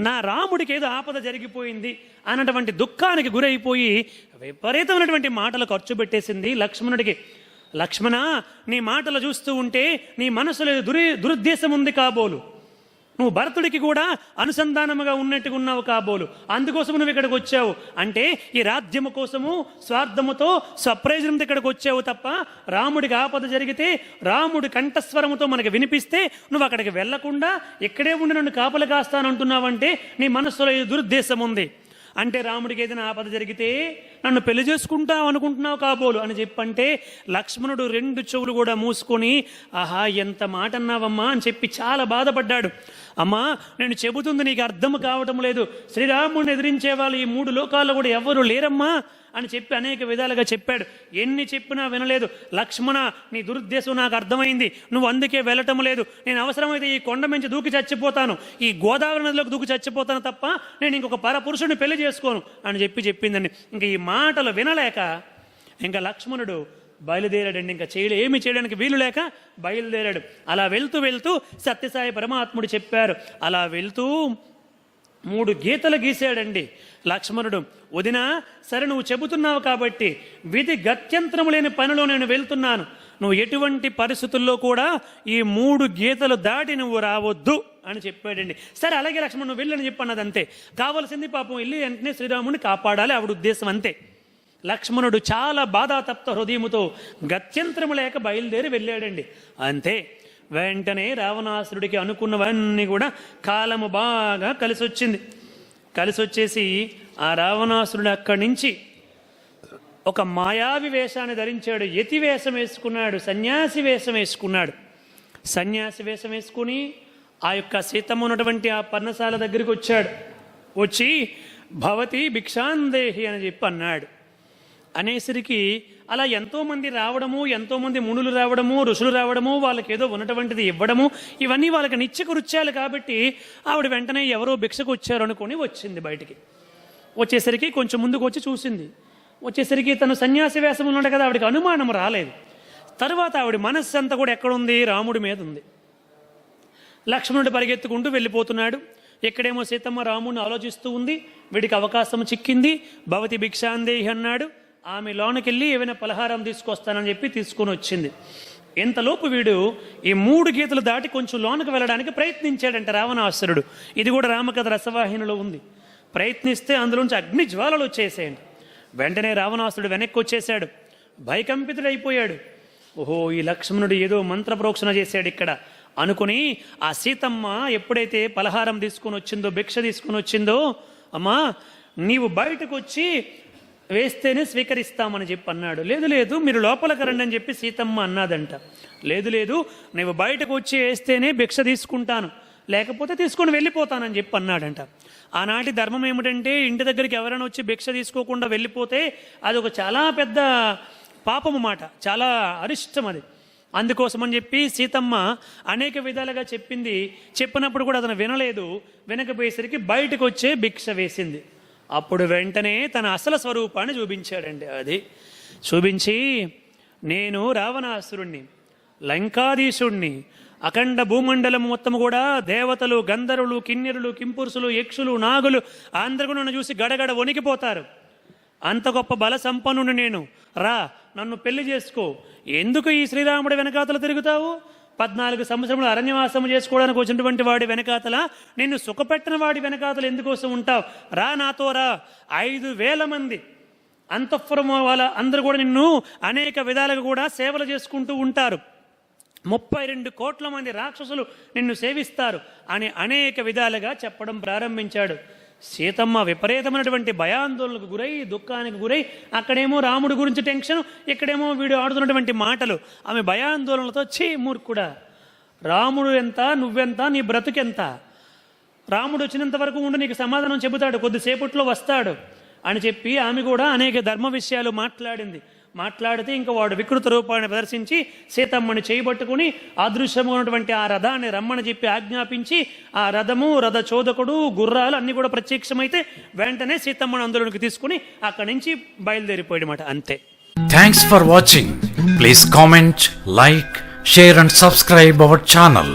నా రాముడికి ఏదో ఆపద జరిగిపోయింది అన్నటువంటి దుఃఖానికి గురైపోయి విపరీతమైనటువంటి మాటలు ఖర్చు పెట్టేసింది లక్ష్మణుడికి. లక్ష్మణ నీ మాటలు చూస్తూ ఉంటే నీ మనసులో దురి దురుద్దేశం ఉంది కాబోలు. నువ్వు భరతుడికి కూడా అనుసంధానముగా ఉన్నట్టుగా ఉన్నావు కాబోలు. అందుకోసము నువ్వు ఇక్కడికి వచ్చావు. అంటే ఈ రాజ్యము కోసము స్వార్థముతో స్వప్రయోజనంతో ఇక్కడికి వచ్చావు తప్ప రాముడికి ఆపద జరిగితే రాముడి కంఠస్వరముతో మనకి వినిపిస్తే నువ్వు అక్కడికి వెళ్ళకుండా ఇక్కడే ఉండి నన్ను కాపలు కాస్తానంటున్నావంటే నీ మనస్సులో ఈ దురుద్దేశం ఉంది అంటే రాముడికి ఏదైనా ఆపద జరిగితే నన్ను పెళ్ళి చేసుకుంటావు అనుకుంటున్నావు కాబోలు అని చెప్పంటే లక్ష్మణుడు రెండు చెవులు కూడా మూసుకొని ఆహా ఎంత మాట అన్నావమ్మా అని చెప్పి చాలా బాధపడ్డాడు. అమ్మా నేను చెబుతుంది నీకు అర్థం కావటం లేదు. శ్రీరాముడిని ఎదిరించే వాళ్ళు ఈ మూడు లోకాల్లో కూడా ఎవరు లేరమ్మా అని చెప్పి అనేక విధాలుగా చెప్పాడు. ఎన్ని చెప్పినా వినలేదు. లక్ష్మణ నీ దురుద్దేశం నాకు అర్థమైంది. నువ్వు అందుకే వెళ్ళటం లేదు. నేను అవసరమైతే ఈ కొండ మించి దూకి చచ్చిపోతాను. ఈ గోదావరి నదిలోకి దూకి చచ్చిపోతాను తప్ప నేను ఇంకొక పరపురుషుడిని పెళ్ళి చేసుకోను అని చెప్పి చెప్పిందండి. ఇంకా ఈ మాటలు వినలేక ఇంకా లక్ష్మణుడు బయలుదేరాడండి ఇంకా చేయలే ఏమి చేయడానికి వీలు లేక బయలుదేరాడు. అలా వెళ్తూ వెళ్తూ సత్యసాయి పరమాత్ముడు చెప్పారు అలా వెళ్తూ మూడు గీతలు గీశాడండి లక్ష్మణుడు. వదిన సరే నువ్వు చెబుతున్నావు కాబట్టి విధి గత్యంతరము లేని పనిలో నేను వెళ్తున్నాను. నువ్వు ఎటువంటి పరిస్థితుల్లో కూడా ఈ మూడు గీతలు దాటి నువ్వు రావద్దు. అని చెప్పాడండి. సరే అలాగే లక్ష్మణ్ నువ్వు వెళ్ళని చెప్పన్నది అంతే. కావలసింది పాపం వెళ్ళి వెంటనే శ్రీరాముని కాపాడాలి ఆవిడ ఉద్దేశం అంతే. లక్ష్మణుడు చాలా బాధాతప్త హృదయముతో గత్యంతరము లేక బయలుదేరి వెళ్ళాడండి. అంతే. వెంటనే రావణాసురుడికి అనుకున్నవన్నీ కూడా కాలము బాగా కలిసి వచ్చింది కలిసి వచ్చేసి ఆ రావణాసురుడు అక్కడి నుంచి ఒక మాయావి వేషాన్ని ధరించాడు. యతి వేషం వేసుకున్నాడు సన్యాసి వేషం వేసుకున్నాడు. సన్యాసి వేషం వేసుకుని ఆ యొక్క సీతమ్మ ఉన్నటువంటి ఆ పర్ణశాల దగ్గరికి వచ్చాడు. వచ్చి భవతి భిక్షాందేహి అని చెప్పి అన్నాడు. అనేసరికి అలా ఎంతోమంది రావడము ఎంతోమంది మునులు రావడము ఋషులు రావడము వాళ్ళకి ఏదో ఉన్నటువంటిది ఇవ్వడము ఇవన్నీ వాళ్ళకి నిత్యకు కాబట్టి ఆవిడ వెంటనే ఎవరో భిక్షకు వచ్చారు అనుకుని వచ్చింది బయటికి. వచ్చేసరికి కొంచెం ముందుకు వచ్చి చూసింది. వచ్చేసరికి తను సన్యాసి వేషం ఉన్నాడు కదా ఆవిడకి అనుమానం రాలేదు. తర్వాత ఆవిడ మనస్సు అంతా కూడా ఎక్కడుంది రాముడి మీద ఉంది. లక్ష్మణుడు పరిగెత్తుకుంటూ వెళ్ళిపోతున్నాడు. ఎక్కడేమో సీతమ్మ రాముని ఆలోచిస్తూ ఉంది. వీడికి అవకాశం చిక్కింది. భవతి భిక్షాందేహి అన్నాడు. ఆమె లోనకెళ్ళి ఏమైనా పలహారం తీసుకొస్తానని చెప్పి తీసుకొని వచ్చింది. ఇంతలోపు వీడు ఈ మూడు గీతలు దాటి కొంచెం లోనకు వెళ్ళడానికి ప్రయత్నించాడంట రావణాసురుడు. ఇది కూడా రామకథ రసవాహినిలో ఉంది. ప్రయత్నిస్తే అందులోంచి అగ్ని జ్వాలలు వచ్చేసేయండి. వెంటనే రావణాసురుడు వెనక్కి వచ్చేసాడు భయకంపితుడైపోయాడు. ఓహో ఈ లక్ష్మణుడు ఏదో మంత్ర ప్రోక్షణ చేశాడు ఇక్కడ. అనుకుని ఆ సీతమ్మ ఎప్పుడైతే పలహారం తీసుకొని వచ్చిందో భిక్ష తీసుకొని వచ్చిందో అమ్మా నీవు బయటకు వచ్చి వేస్తేనే స్వీకరిస్తామని చెప్పి అన్నాడు. లేదు లేదు మీరు లోపలికి రండి అని చెప్పి సీతమ్మ అన్నదంట. లేదు లేదు నీవు బయటకు వచ్చి వేస్తేనే భిక్ష తీసుకుంటాను. లేకపోతే తీసుకొని వెళ్ళిపోతానని చెప్పి అన్నాడంట. ఆనాటి ధర్మం ఏమిటంటే ఇంటి దగ్గరికి ఎవరైనా వచ్చి భిక్ష తీసుకోకుండా వెళ్ళిపోతే అది ఒక చాలా పెద్ద పాపము మాట చాలా అరిష్టం అది. అందుకోసమని చెప్పి సీతమ్మ అనేక విధాలుగా చెప్పింది. చెప్పినప్పుడు కూడా అతను వినలేదు. వినకపోయేసరికి బయటకు వచ్చే భిక్ష వేసింది. అప్పుడు వెంటనే తన అసలు స్వరూపాన్ని చూపించాడండి అది. చూపించి నేను రావణాసురుణ్ణి లంకాధీశుణ్ణి అఖండ భూమండలం మొత్తం కూడా దేవతలు గంధర్వులు కిన్నెరులు కింపురుషులు యక్షులు నాగులు అందరూ నన్ను చూసి గడగడ వణికిపోతారు. అంత గొప్ప బల సంపన్నుని నేను. రా నన్ను పెళ్ళి చేసుకో. ఎందుకు ఈ శ్రీరాముడి వెనకాతలు తిరుగుతావు? పద్నాలుగు సంవత్సరములు అరణ్యవాసము చేసుకోవడానికి వచ్చినటువంటి వాడి వెనకాతల నిన్ను సుఖపెట్టిన వాడి వెనకాతలు ఎందుకోసం ఉంటావు? రా నాతో రా. ఐదు వేల మంది అంతఃపురం వాళ్ళ అందరూ కూడా నిన్ను అనేక విధాలుగా కూడా సేవలు చేసుకుంటూ ఉంటారు. ముప్పై రెండు కోట్ల మంది రాక్షసులు నిన్ను సేవిస్తారు అని అనేక విధాలుగా చెప్పడం ప్రారంభించాడు. సీతమ్మ విపరీతమైనటువంటి భయాందోళనకు గురై దుఃఖానికి గురై అక్కడేమో రాముడి గురించి టెన్షన్ ఇక్కడేమో వీడు ఆడుతున్నటువంటి మాటలు. ఆమె భయాందోళనలతో చే మూర్ఖుడా రాముడు ఎంత నువ్వెంత నీ బ్రతుకెంత? రాముడు వచ్చినంత వరకు ఉండి నీకు సమాధానం చెబుతాడు కొద్దిసేపట్లో వస్తాడు అని చెప్పి ఆమె కూడా అనేక ధర్మ విషయాలు మాట్లాడింది. మాట్లాడితే ఇంకా వాడు వికృత రూపాన్ని ప్రదర్శించి సీతమ్మని చేయబట్టుకుని అదృశ్యమైనటువంటి ఆ రథాన్ని రమ్మని చెప్పి ఆజ్ఞాపించి ఆ రథము రథ చోదకుడు గుర్రాలు అన్నీ కూడా ప్రత్యక్షమైతే వెంటనే సీతమ్మని అందులోనికి తీసుకుని అక్కడి నుంచి బయలుదేరిపోయాడమాట అంతే. Thanks for watching please comment like share and subscribe our channel